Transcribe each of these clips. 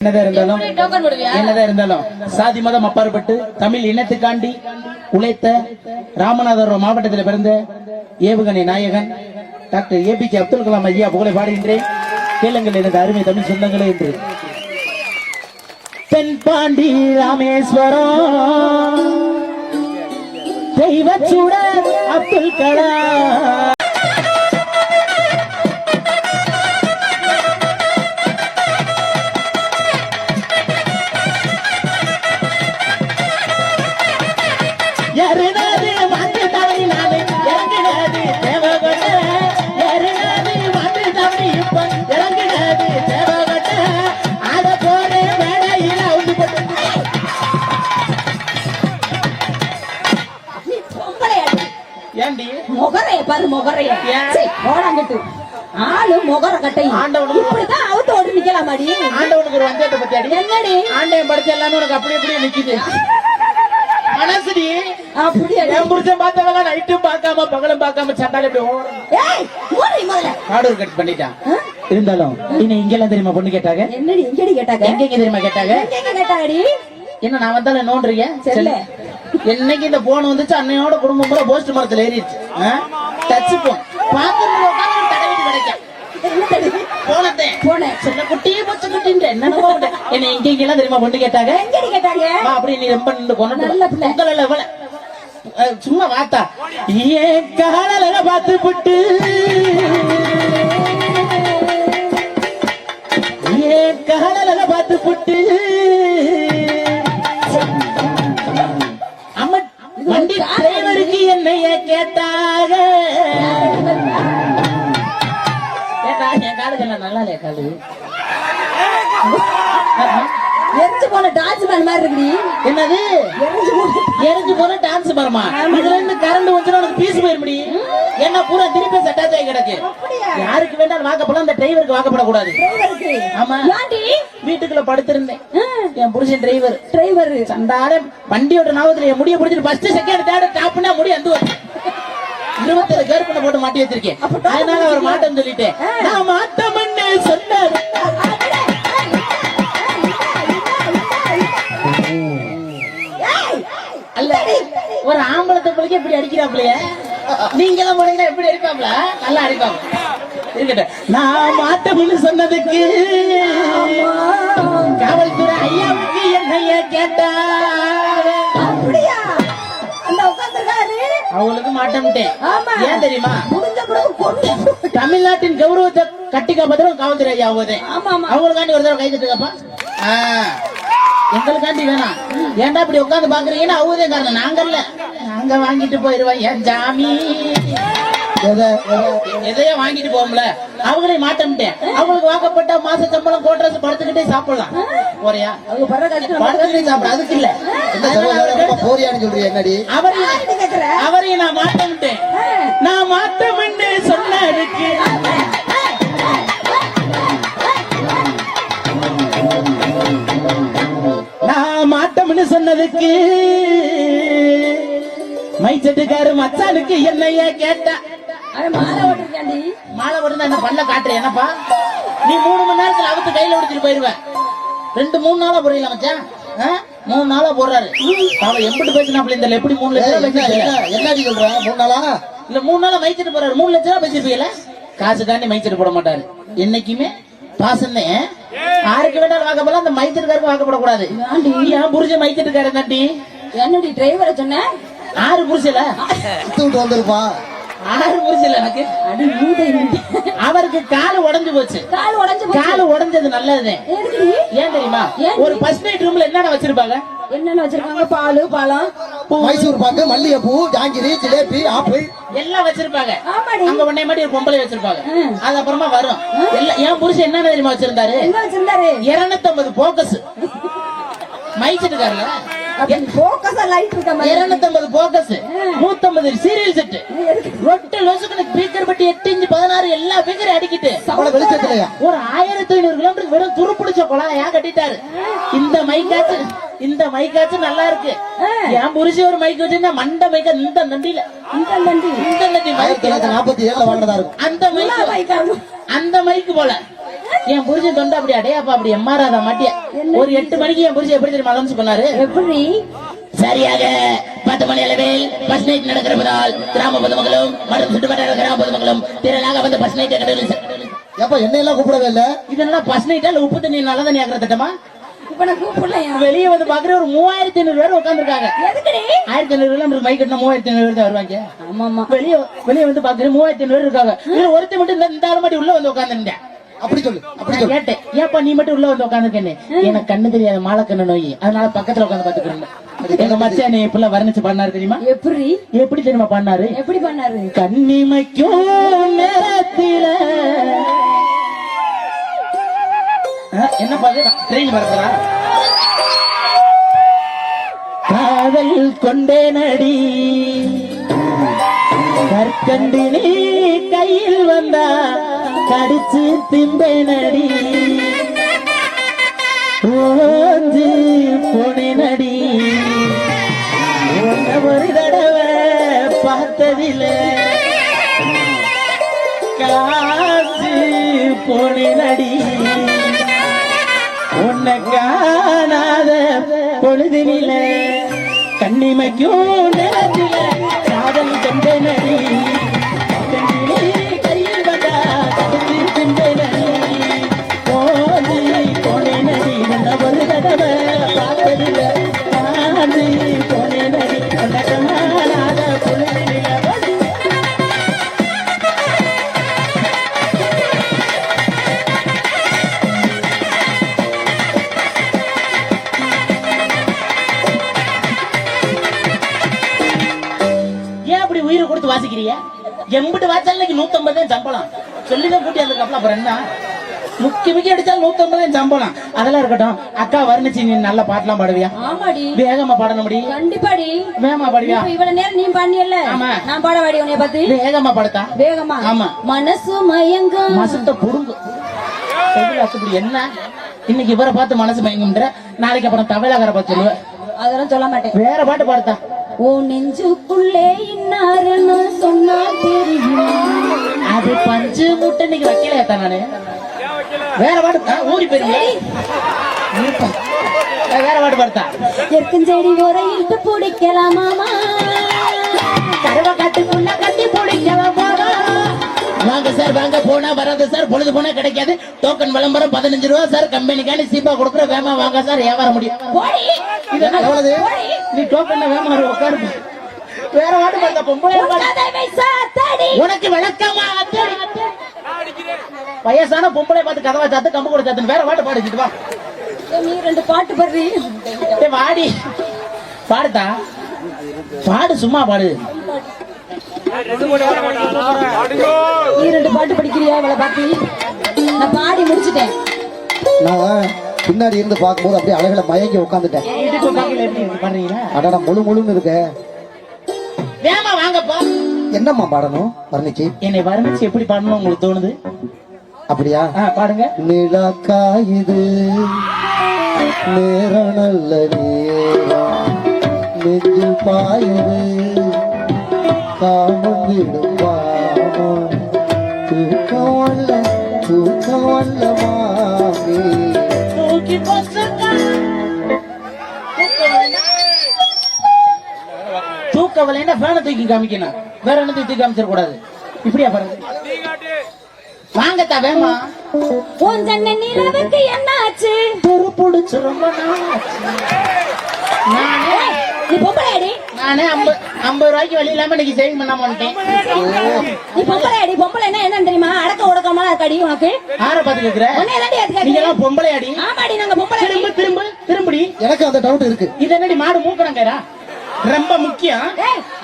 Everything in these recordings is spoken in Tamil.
என்னதான் இருந்தாலும் என்னதான் சாதி மதம் அப்பாற்பட்டு தமிழ் இனத்துக்காண்டி உழைத்த ராமநாதபுரம் மாவட்டத்தில் பிறந்த ஏவுகணை நாயகன் டாக்டர் ஏபிஜே அப்துல் கலாம் ஐயா புகழை பாடுகின்றேன். கேளுங்கள் எனது அருமை தமிழ் சொந்தங்களே என்று. தென்பாண்டி ராமேஸ்வரம் தெய்வச்சூட அப்துல் கலாம். முகரைய? ஆளு முகர கட்டை இப்படிதான் அவுத்து ஓடி ஆண்டவனுக்கு ஒரு வந்தேட்ட பத்தி அடி. என்னடி? படைச்ச எல்லாமே உனக்கு அப்படி அப்படியே நிக்குது. மனசுடி அப்படியா என் புருஷன் பார்த்தவங்க நைட்டும் பார்க்காம பகலும் பார்க்காம சண்டால இப்படி ஓடுறான். முதல்ல. காடூர் கட் பண்ணிட்டான்? இருந்தாலும் இன்னும் இங்கெல்லாம் தெரியுமா பொண்ணு கேட்டாங்க? என்னடி இங்கடி கேட்டாங்க? எங்க எங்க தெரியுமா கேட்டாங்க? எங்க கேட்டாங்கடி? என்ன நான் வந்தாலும் நோன்றீங்க செல்ல. என்னைக்கு இந்த போன் வந்துச்சு அன்னையோட குடும்பம் பூரா போஸ்ட் மரத்துல ஏறிடுச்சு. டச் போன் பாத்ரூம்ல உட்கார்ந்து தடவிட்டு கிடைக்கும் போனேன். சின்ன பூச்சி குட்டின்ற. என்ன தெரியுமா பொண்ணு கேட்டாங்க? கேட்டாங்க? அப்படி நீ ரொம்ப நின்று கொண்டு நல்ல பிள்ளை. உங்கள எவ்வளவு? அஹ், சும்மா வாத்தா. ஏன் காணல பார்த்து புட்டு என்னது? எரிஞ்சு போன டான்ஸ் மரமா இதுல இருந்து கரண்ட் வந்துச்சுன்னா உனக்கு பீஸ் போயிரு என்ன பூரா திருப்பி செட்டாச் ஆகி கிடக்கு? யாருக்கு வேண்டாம் வாக்கப்படலாம் அந்த டிரைவருக்கு வாக்கப்படக்கூடாது. ஆமா. வீட்டுக்குள்ள படுத்திருந்தேன். என் புருஷன் டிரைவர் டிரைவர் சண்டார வண்டியோட நாவத்துல என் முடிய பிடிச்சிட்டு ஃபர்ஸ்ட் செகண்ட் தேர்ட் டாப்னா முடி வந்து இருபத்தேழு கேர் பண்ண போட்டு மாட்டி வச்சிருக்கேன். அதனால அவர் மாட்டம் சொல்லிட்டேன். நான் மாட்டம்னு சொன்னாரு ஒரு ஆம்பளத்தை பிள்ளைக்கு எப்படி அடிக்கிறாப்லையே நீங்க எல்லாம் போனீங்கன்னா எப்படி அடிப்பாப்ல நல்லா அடிப்பாங்க. இருக்கட்டும். நான் மாட்டம்னு சொன்னதுக்கு காவல்துறை ஐயாவுக்கு என்னைய கேட்டா அப்படியா? அந்த உட்கார்ந்திருக்காரு. அவங்களுக்கு மாட்டம்ட்டேன் ஆமா. ஏன் தெரியுமா? முடிஞ்ச பிறகு கொண்டு தமிழ்நாட்டின் கௌரவத்தை கட்டி காப்பதும் காவல்துறை ஐயா ஆகுது அவங்களுக்காண்டி ஒரு தடவை கை தட்டுங்கப்பா. ஆ. எங்களுக்காண்டி வேணாம் ஏன்டா இப்படி உட்காந்து பாக்குறீங்கன்னா அவதே காரணம். நாங்க இல்ல. நாங்க வாங்கிட்டு போயிருவோம். ஏன் ஜாமி? எதையோ வாங்கிட்டு போவோம்ல. அவங்களே மாட்டம்ட்டேன் அவங்களுக்கு வாக்கப்பட்ட மாச சம்பளம் கோட்ரஸ் படுத்துக்கிட்டே சாப்பிடலாம். போறியா? அவங்க படுத்துக்கிட்டே சாப்பிட அதுக்கு இல்ல. போறியான்னு சொல்றிய என்னடி? அவரையும்? அவரையும் நான் மாட்டம்ட்டேன் நான் மாட்டம்னு சொன்னதுக்கு சொன்னதுக்கு மைச்சட்டுக்காரு மச்சானுக்கு என்னைய கேட்டா. மாலை ஓட்டிருக்காண்டி மாலை என்ன பண்ண காட்டுற என்னப்பா? நீ மூணு மணி நேரத்துல அவுத்து கையில ஒடிச்சிட்டு போயிருவ. ரெண்டு மூணு நாளா புரியல மச்சான்? மூணு நாளா போடுறாரு. அவன் எப்படி பேசினாப்ல இந்த எப்படி மூணு லட்சம் என்ன சொல்ற? மூணு நாளா? இல்ல மூணு நாளா மைச்சிட்டு போறாரு மூணு லட்சம் ரூபாய் பேசிருப்பீல காசுக்காண்டி மைச்சிட்டு போட மாட்டாரு. என்னைக்குமே பாசந்தே யாருக்கு வேணாலும் வாக்கப்படலாம் அந்த மைச்சிட்டுக்காருக்கு வாக்கப்படக்கூடாது ஏன் புரிஞ்ச மைச்சிட்டுக்காரு தாண்டி என்னடி டிரைவரை சொன்ன? ஆறு புரிச்சல விட்டு விட்டு வந்திருப்பான். ஆறு எனக்கு. அவருக்கு காலு உடைஞ்சு போச்சு. கால் உடைஞ்சு போச்சு. காலு உடைஞ்சது எதுக்குடி ஏன் தெரியுமா? ஒரு ஃபர்ஸ்ட் நைட் ரூம்ல என்னென்ன வச்சிருப்பாங்க? என்னென்ன வச்சிருக்காங்க? பாலு பழம். மைசூர் பாக்கு மல்லிகைப்பூ ஜாங்கிரி ஜிலேபி ஆப்பிள். எல்லாம் வச்சிருப்பாங்க. அங்க உடனே மாதிரி ஒரு பொம்பளை வச்சிருப்பாங்க. அது அப்புறமா வரும். எல்லாம் என் புருஷன் என்ன தெரியுமா வச்சிருந்தாரு? என்ன வச்சிருந்தாரு? இருநூத்தம்பது போக்கஸ். மைச்சிட்டுக்காருல போக்கஸா லைட் இருக்க மாதிரி. இருநூத்தம்பது போக்கஸ். நூத்தம்பது சீரியல் செட் அவ்வளவு வெளிச்சத்துலயா? ஒரு ஆயிரத்தி ஐநூறு கிலோமீட்டர் வெறும் துருப்பிடிச்ச குழாயா கட்டிட்டாரு? இந்த மைக்காச்சு இந்த மைக்காச்சு நல்லா இருக்கு. என் புருஷன் ஒரு மைக் வச்சிருந்தா மண்ட மைக்க இந்த நண்டியில இந்த நண்டி இந்த நண்டி மைக் நாற்பத்தி ஏழுல வாங்கினதா இருக்கும். அந்த மைக் பைக்காகும் அந்த மைக் போல. என் புருஷன் தொண்டை அப்படி அடையாப்பா அப்படி எம்மாறாத மாட்டியா? ஒரு எட்டு மணிக்கு என் புருஷன் எப்படி தெரியுமா அலௌன்ஸ் பண்ணாரு எப்படி? சரியாக. பத்து மணி அளவில் பஸ் நைட் நடக்கிறதால் கிராம பொதுமக்களும் மற்றும் சுற்றுவட்டார கிராம பொதுமக்களும் திரளாக வந்து பஸ் நைட் கடலில் ஏப்பா என்னையெல்லாம் கூப்பிடவே இல்ல? இது என்ன பஸ் நைட்டா இல்ல உப்பு தண்ணி நல்ல தண்ணி ஆக்குற திட்டமா? வெளியே வந்து பாக்குற ஒரு மூவாயிரத்தி ஐநூறு பேர் உட்காந்துருக்காங்க எதுக்குடி? ஆயிரத்தி ஐநூறு கிலோமீட்டர் மைக் கட்டினா மூவாயிரத்தி ஐநூறு பேர் தான் வருவாங்க. வெளியே வெளியே வந்து பாக்குற மூவாயிரத்தி ஐநூறு இருக்காங்க. ஒருத்தர் மட்டும் இந்த- இந்த ஆளு மட்டும் உள்ள வந்து உட்காந்துருந்தேன் அப்படி சொல்லு அப்படி சொல்லு. கேட்டேன் ஏப்பா நீ மட்டும் உள்ள வந்து உட்காந்துருக்கேன்னு எனக்கு கண்ணு தெரியாத மாலக்கண்ணு நோய். அதனால பக்கத்துல உட்காந்து பாத்துக்கிறேன் எங்க மச்சான் நீ இப்பெல்லாம் வர்ணிச்சு பண்ணாரு தெரியுமா? எப்படி? எப்படி தெரியுமா பண்ணாரு? எப்படி பண்ணாரு? கண்ணிமைக்கும் நேரத்தில. என்ன பாது ட்ரெயின் பறக்குறா காதல் கொண்டே நடி கற்கண்டு நீ கையில் வந்தா கடிச்சு திம்பே நடி ஓஞ்சு பொனினடி. நடி உன்னை ஒரு தடவை பார்த்ததில்லை. காசு பொனினடி. உன்னை காணாத பொழுதினில கண்ணிமைக்கும் நிலத்தில காதல் கண்டனடி. அப்படி உயிரை கொடுத்து வாசிக்கிறீங்க? எம்பிட்டு வாய்ச்சாலும் நூத்தம்பதே சம்பளம். சொல்லிதான் கூட்டி அதுக்கப்புறம் அப்புறம் என்ன? முக்கி முக்கி அடிச்சாலும் நூத்தம்பதே சம்பளம். அதெல்லாம் இருக்கட்டும். அக்கா வர்ணிச்சு நீ நல்ல பாட்டெல்லாம் பாடுவியா? ஆமாடி. வேகமா பாடணும் முடி கண்டிப்பாடி. வேகமா பாடுவியா? இவ்வளவு நேரம் நீ பண்ணியல்ல ஆமா. நான் பாட வாடி உன்னைய பார்த்து. வேகமா படுத்தா வேகமா. ஆமா. மனசு மயங்கும் மசத்தை புடுங்கு. என்ன? இன்னைக்கு இவரை பார்த்து மனசு மயங்கும்ன்ற நாளைக்கு அப்புறம் தமிழகரை பார்த்து சொல்லுவேன் அதெல்லாம் சொல்ல மாட்டேன். வேற பாட்டு பாடுத்தா ஓ நெஞ்சுக்குள்ளே இன்னாருன்னு சொன்னா தெரியும்? அது பஞ்சு முட்டை இன்னைக்கு வைக்கலையா நானு. வேற பாட்டு ஆ, ஊறி பெரிய வேற பாட்டு பாடுத்தா. எற்கஞ்செடி உரையிட்டு பிடிக்கலாமாமா? கருவ காட்டுக்குள்ள கட்டி பிடிக்கலாம். வாங்க சார் வாங்க. போனா வராது சார். பொழுது போனா கிடைக்காது. டோக்கன் விளம்பரம் பதினஞ்சு ரூபா சார். கம்பெனிக்கான சீப்பா கொடுக்குற வேமா வாங்க சார். வியாபாரம் முடியும். போடி. இது என்ன எவ்வளவு? நீ டோக்கன் வேமா உட்காரு. வேற பாட்டு பார்த்தா பொம்பளை உனக்கு விளக்கமா? வயசான பொம்பளை பார்த்து கதவை சாத்து கம்பு கூட சாத்துன்னு வேற பாட்டு பாடிச்சிட்டு வா. நீ ரெண்டு பாட்டு பாடுறி? ஏய், வாடி. பாடுதா? பாடு சும்மா பாடு. நீ ரெண்டு பாட்டு படிக்கிறியா இவளை பாத்தி? நான் பாடி முடிச்சிட்டேன். நான் பின்னாடி இருந்து பார்க்கும்போது அப்படியே அழகுல மயங்கி உட்காந்துட்டேன். அடடா முழு முழுன்னு இருக்க. வேமா வாங்கப்பா என்னம்மா பாடணும் வர்ணிச்சு என்னை வர்ணிச்சு எப்படி பாடணும் உங்களுக்கு தோணுது? அப்படியா? பாடுங்க. நிலா காயுது நேரம் நல்ல நேரம் நெஞ்சில் பாயுது. காமம் விடும் வல்ல வல்ல மாமி தூக்கி தூக்கவலைன்னா ஃபேனை தூக்கி காமிக்கணும் வேற என்ன தூக்கி காமிச்சிடக்கூடாது இப்படியா பாருங்க வாங்கத்தா வேமா உன் தன்னை நிலவுக்கு என்னாச்சு பொறுப்புடிச்சு ரொம்ப நானே நீ நானே ஐம்பது ரூபாய்க்கு வழி இல்லாம இன்னைக்கு சேவிங் பண்ணாம வந்துட்டேன் நீ பொம்பளையாடி பொம்பளைன்னா என்னன்னு தெரியுமா? அடக்க உடக்கமா இருக்காடி உனக்கு? ஆற பாத்து கேக்குற? உன்னை தாண்டி அது நீங்க எல்லாம் பொம்பளை அடி. ஆமாடி நாங்க பொம்பளை திரும்ப திரும்ப திரும்படி. எனக்கு அந்த டவுட் இருக்கு. இது என்னடி மாடு மூக்கணங்கரா ரொம்ப முக்கியம்.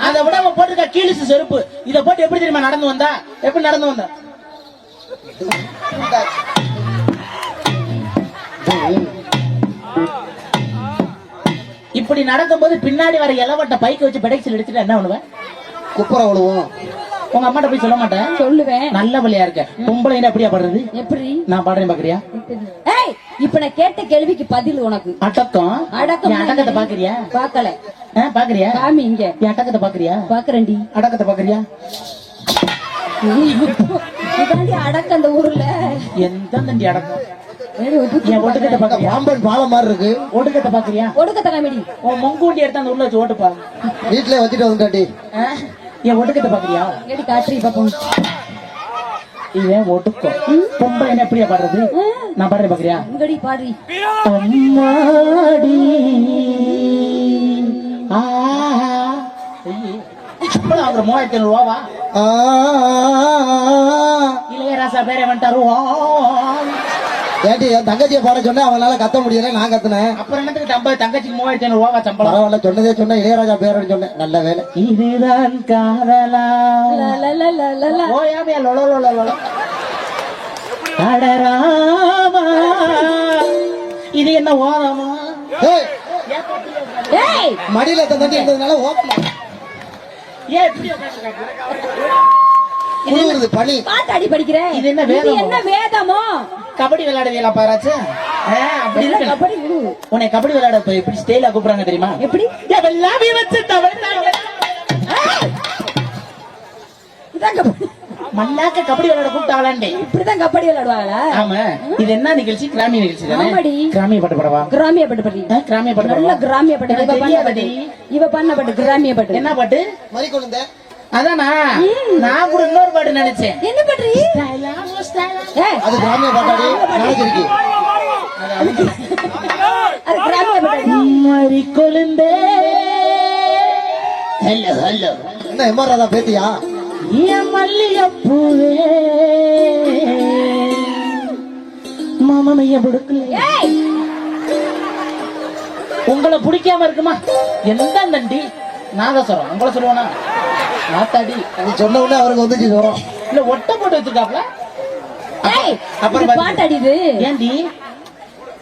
அதை விட அவன் போட்டிருக்க கீழிசு செருப்பு. இத போட்டு எப்படி தெரியுமா நடந்து வந்தா? எப்படி நடந்து வந்தா? இப்படி நடக்கும்போது பின்னாடி வர இளவட்ட பைக்க வச்சு பெடைக்சில் எடுத்துட்டு என்ன பண்ணுவேன் குப்புற விழுவோம். உங்க அம்மாட்ட போய் சொல்ல மாட்டேன். சொல்லுவேன். நல்ல வழியா இருக்க. பொம்பளை அப்படியா பாடுறது? எப்படி? நான் பாடுறேன் பாக்குறியா? ஏய் இப்ப நான் கேட்ட கேள்விக்கு பதில் உனக்கு. அடக்கம். அடக்கம் அடக்கத்தை பாக்குறியா? பாக்கல பாக்குறியா? காமி இங்க. என் அடக்கத்தை பாக்குறியா? பாக்குறேன்டி. அடக்கத்தை பாக்குறியா? இதாண்டி அடக்க அந்த ஊர்ல. எந்த தண்டி அடக்கம்? ஒட்டுக்கட்ட பாக்குறியா? பாம்பன் பாலம் மாதிரி இருக்கு. ஒட்டுக்கட்ட பாக்குறியா? ஒடுக்கத்த காமெடி. உன் மொங்கூண்டி எடுத்து அந்த உள்ள வச்சு ஓட்டுப்பா. வீட்டுல வச்சுட்டு வந்துட்டாட்டி ஆ? என் ஒட்டுக்கட்ட பாக்குறியா? ஏடி காட்ரி பாப்போம். இவன் ஒட்டுக்கும் பொம்பளை என்ன எப்படியா பாடுறது? நான் பாடுறேன் பாக்குறியா? இங்கடி பாடுறி. அம்மாடி. ஆ. சம்பளம் வாங்குற மூவாயிரத்தி ஐநூறு ரூபாவா? ஆ, இளையராசா பேரே வந்துட்டாரு. வா. ஏண்டி என் தங்கச்சியை பாட சொன்னேன் அவனால கத்த முடியல நான் கத்துனேன். அப்புறம் என்னத்துக்கு தம்ப தங்கச்சிக்கு மூவாயிரத்தி ஐநூறு ரூபாவா சம்பளம்? பரவாயில்ல சொன்னதே சொன்னேன் இளையராஜா பேரன்னு சொன்னேன் நல்ல வேலை. இதுதான் காதலா. ல, ல, ல, ல, ல, ல. ஓயாமையா லொல லொல லொல அடராமா. இது என்ன ஓரமா? மடியில தண்ணி இருந்ததுனால ஓப்பல. ஏன் இப்படி பனி. பாட்டு அடி படிக்கிற இது என்ன இது வேதமோ? கபடி விளையாடுவீங்களா பாராச்சு? ஆ, அப்படி இதெல்லாம் இருக்கு கபடி விடு. உன்னை கபடி விளையாட இப்ப எப்படி ஸ்டைலா கூப்பிடுறாங்க தெரியுமா? எப்படி? எல்லாமே வச்சு ஏய்! இதான் கபடி. மண்ணாக்க கபடி விளையாட கூப்பிட்டு ஆளாண்டே இப்படிதான் கபடி விளையாடுவாங்களா ஆமா. இது என்ன நிகழ்ச்சி? கிராமிய நிகழ்ச்சி தானே? ஆமாடி. கிராமிய பாட்டு படவா? கிராமிய பாட்டு படி. கிராமிய பாட்டு நல்ல கிராமிய பாட்டு. இவ பண்ண பாட்டு. இவ பண்ண பாட்டு. கிராமிய பாட்டு. என்ன பாட்டு? மறி கொழுந்த அதானா நான் கூட இன்னொரு பாட்டு நினைச்சேன். என்ன ஏய், அது கிராமிய பாட்டாடி நாளைக்கு அது கிராமிய பாட்டு மறி கொழுந்தே. ஹலோ ஹலோ என்ன எம்ஆர் ராதா பேத்தியா? என் மல்லிகைப்பூவே. மாமா மைய கொடுக்கல ஏய்! உங்களை பிடிக்காம இருக்குமா? எந்த நண்டி நாதஸ்வரம் உங்களை சொல்லுவானா? நாத்தாடி. நீ சொன்ன உடனே அவருக்கு வந்துச்சு வரும் இல்ல ஒட்ட போட்டு வச்சிருக்காப்ல? அப்புறம் இது பாட்டு அடிது ஏண்டி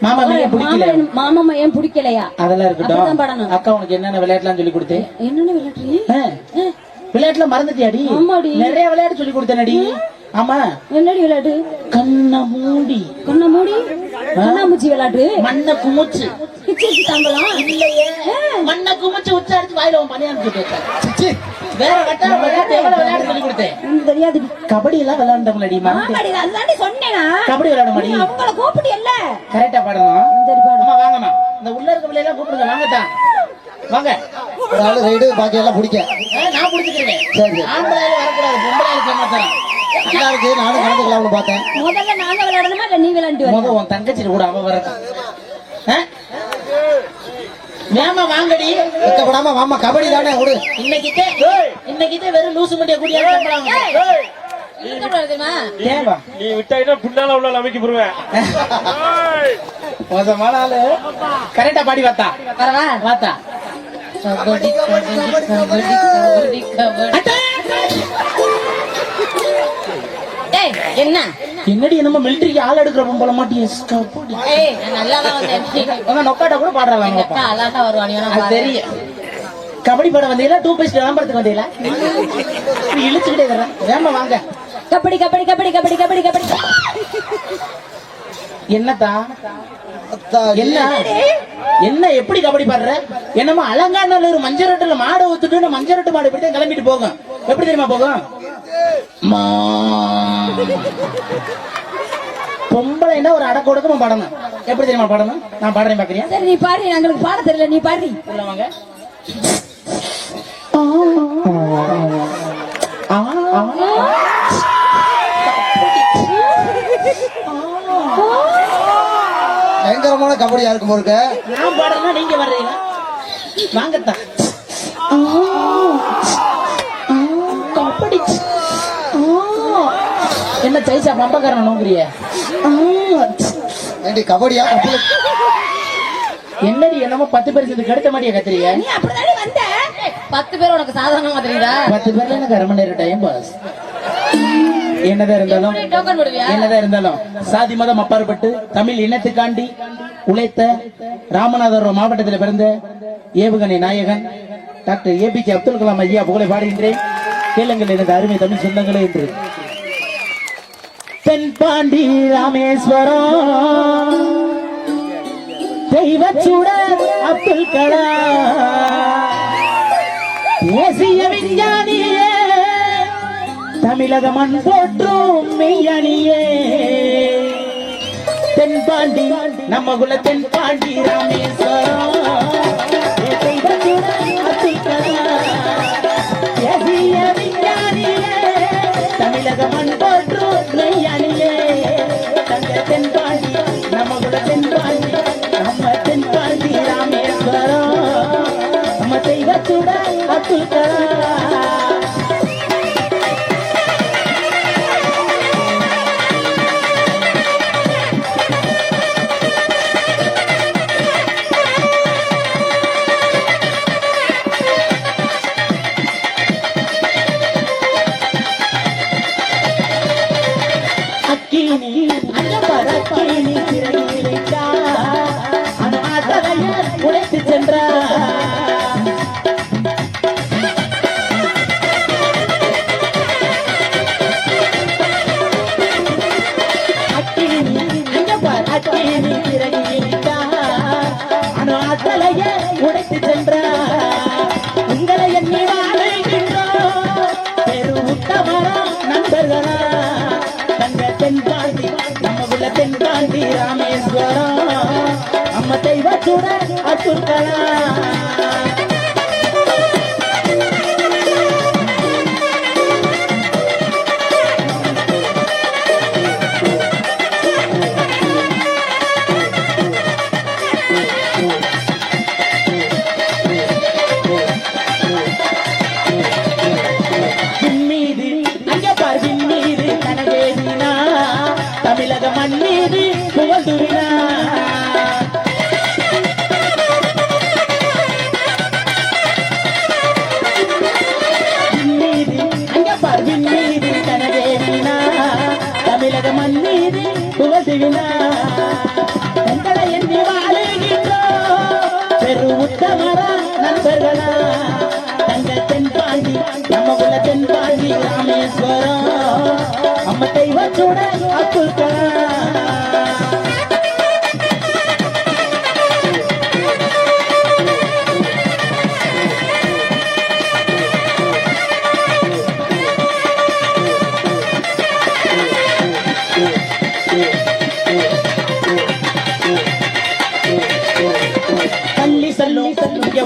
மாமா மைய பிடிக்கல மாமா மையம் பிடிக்கலையா? அதெல்லாம் இருக்கட்டும். பாடணும். அக்கா உனக்கு என்னென்ன விளையாட்டுலாம் சொல்லி கொடுத்தேன்? என்னன்னு விளையாடுறீ ஆ, விளையாட்டுல மறந்துட்டியாடி. நிறைய விளையாட்டு சொல்லி கொடுத்தேனடி. ஆமா. என்னடி விளையாடு கண்ண மூடி. கண்ண மூடி? கண்ணாமூச்சி விளையாடு மண்ண குமுச்சு. இல்லையே. மண்ண குமுச்சு உச்சாரிச்சு வாயில உன் வேற விளையாட்டு எவ்வளவு விளையாட்டு சொல்லி கொடுத்தேன். தெரியாது. கபடி எல்லாம் விளையாண்டோம்லடி அதுதாண்டி சொன்னேனா? கபடி விளையாட மாடி அவங்கள கூப்பிட்டியல்ல கரெக்டா பாடணும் சரி பாடு. அம்மா வாங்கம்மா இந்த உள்ள இருக்க பிள்ளைலாம் கூப்பிடுங்க. வாங்கத்தான் வாங்க. ஒரு ஆளு ரைடு பாக்கி எல்லாம் பிடிக்க. நான் பிடிச்சிக்கிறேன் சரி ஆம்பளையால வரக்கூடாது பொம்பளையால சமாச்சாரம் நல்லா இருக்கு நானும் கலந்துக்கலாம்னு பார்த்தேன். முதல்ல நாங்க விளையாடணுமா இல்ல நீ விளையாண்டு வர முத உன் தங்கச்சி கூட அவ வரட்டும். ஆ? வேமா வாங்கடி. வெக்கப்படாம மாமா கபடி தானே விடு. இன்னைக்கிட்டே இன்னைக்கிட்டே வெறும் லூசு மண்டிய கூடிய நீ விட்டாயினா பின்னால உள்ள அமைக்க போடுவேன். மோசமான ஆளு கரெக்டா பாடி வாத்தா. வரவா? வாத்தா. கபடி கபடி கபடி கபடி கபடி. ஏய் என்ன? என்னடி என்னமோ மிலிட்டரிக்கு ஆள் எடுக்கிற போல மாட்டியே கபடி ஏய் நான் நல்லா தான் வந்தேன் உங்க நொக்காட்ட கூட பாடுறாங்க அழகா வருவானி அது தெரியும் கபடி படம் வந்தீங்களா? டூ பேஸ்ட் விளம்பரத்துக்கு வந்தீங்களா? இழுச்சுக்கிட்டே இருக்கிறேன். வேமா வாங்க. கபடி கபடி கபடி கபடி கபடி கபடி. என்னத்தா. என்ன? என்ன எப்படி கபடி பாடுற? என்னமோ அலங்காநல்லூர் மஞ்சள் ரொட்டுல மாடை ஊத்துட்டு மஞ்சள் ரொட்டு மாடு இப்படிதான் கிளம்பிட்டு போகும். எப்படி தெரியுமா போகும். பொம்பளைன்னா ஒரு அடக்க ஒடுக்கமா பாடணும். எப்படி தெரியுமா பாடணும்? நான் பாடுறேன் பாக்குறியா? சரி நீ பாடு எங்களுக்கு பாட தெரியல. நீ பாடு. உள்ள வாங்க. ஆ. ஆ. பயங்கரமான கபடியா இருக்கும் போருக்க? நான் பாடுறேன்னா நீங்க வர்றீங்க வாங்கத்தா என்ன சைசா பம்பக்காரன் நோங்குறிய ஏண்டி கபடியா? கபடி என்னடி என்னமோ பத்து பேர் சேர்ந்து கடுத்த மாட்டியா கத்துறீங்க நீ அப்படிதானே வந்த? பத்து பேர் உனக்கு சாதாரணமா தெரியுதா? பத்து பேர்ல எனக்கு அரை மணி நேரம் டைம் பாஸ் என்னதான் இருந்தாலும் என்னதான் இருந்தாலும் சாதி மதம் அப்பாற்பட்டு தமிழ் இனத்துக்காண்டி உழைத்த ராமநாதபுரம் மாவட்டத்தில் பிறந்த ஏவுகணை நாயகன் டாக்டர் ஏபிஜே அப்துல் கலாம் ஐயா புகழை பாடுகின்றேன். கேளுங்கள் எனது அருமை தமிழ் சொந்தங்களே என்று. தென்பாண்டி ராமேஸ்வரம். தெய்வச்சுடர் அப்துல் கலாம். தேசிய விஞ்ஞானியே தமிழக மண் போற்றும் மெய்யணியே. தென்பாண்டி நம்ம குல தென்பாண்டி ராமேஸ்வரம். கட்டளைய உடைத்து சென்றார். உங்களை எண்ணி பெருமுத்தவரா நண்பர்களா. தங்க தென்பாண்டி நம்ம உள்ள தென்பாண்டி ராமேஸ்வரம். நம்ம தெய்வத்துடன் அசுத்தலா நம்ம தெய்வத்தோட அப்துல் கலாம்.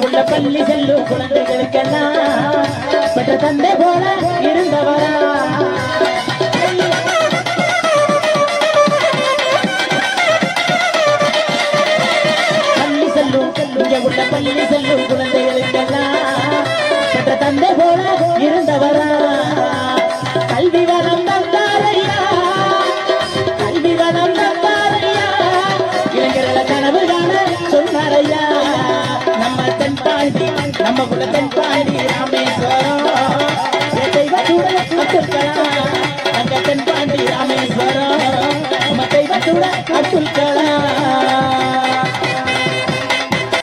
உள்ள பள்ளி செல்லும் குழந்தைகளுக்கெல்லாம் பெற்ற தந்தை போல இருந்தவரா. ಸುಲ್ಕಳ